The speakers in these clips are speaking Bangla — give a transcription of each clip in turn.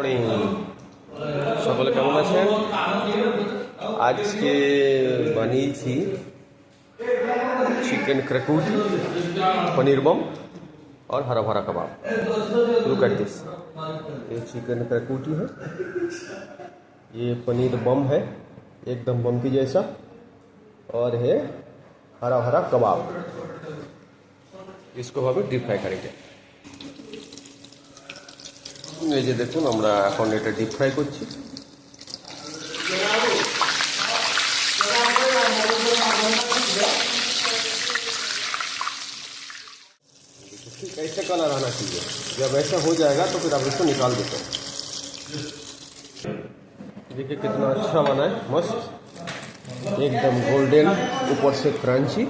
মর্নিং সকলে आज के बनी थी चिकन ক্রেকুট पनीर बम और हरा भरा कबाब। लुक कर दिस ये चिकन क्रकूटी है ये पनीर बम है, एकदम बम की जैसा। और है हरा भरा कबाब। इसको हमें डीप फ्राई करेंगे। এই যে দেখুন আমরা এখন এটা ডিপ ফ্রাই করছি कैसे कलर आना चाहिए जब ऐसा हो जाएगा तो फिर आप इसको निकाल देते हैं देखिए कितना अच्छा बना है मस्त एकदम गोल्डन ऊपर से क्रंची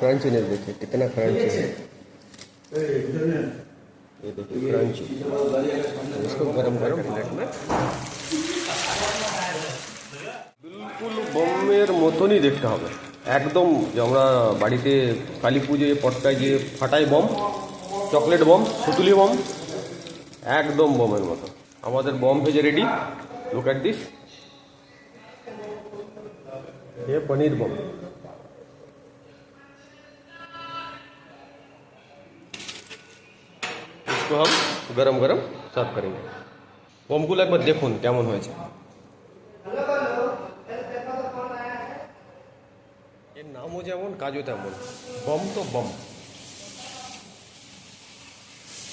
क्रंची नहीं देखिए कितना क्रंची है ये देखिए क्रंची इसको गरम गरम प्लेट में বিলকুল বোমের মতনই দেখতে হবে একদম যে আমরা বাড়িতে কালী পুজোয় পটকায় যে ফাটাই বম চকলেট বম সুতুলি বম একদম বমের মতো আমাদের বম ভেজে রেডি লুক অ্যাট দিস ये पनीर बम इसको हम गरम गरम सर्व करेंगे বমগুলো একবার দেখুন কেমন হয়েছে এর নামও যেমন কাজও তেমন বম তো বম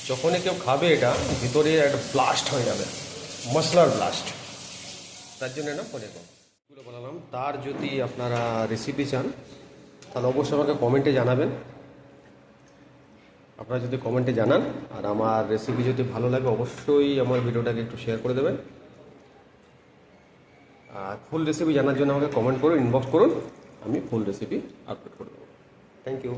যখনই কেউ খাবে এটা ভিতরে একটা ব্লাস্ট হয়ে যাবে মশলার ব্লাস্ট তার জন্য না পরে বম এগুলো বলালাম তার যদি আপনারা রেসিপি চান তাহলে অবশ্যই আমাকে কমেন্টে জানাবেন আপনারা যদি কমেন্টে জানান, আর আমার রেসিপি যদি ভালো লাগে, অবশ্যই আমার ভিডিওটাকে একটু শেয়ার করে দেবেন। আর ফুল রেসিপি জানার জন্য আমাকে কমেন্ট করুন ইনবক্স করুন, আমি ফুল রেসিপি আপলোড করে দেবো। Thank you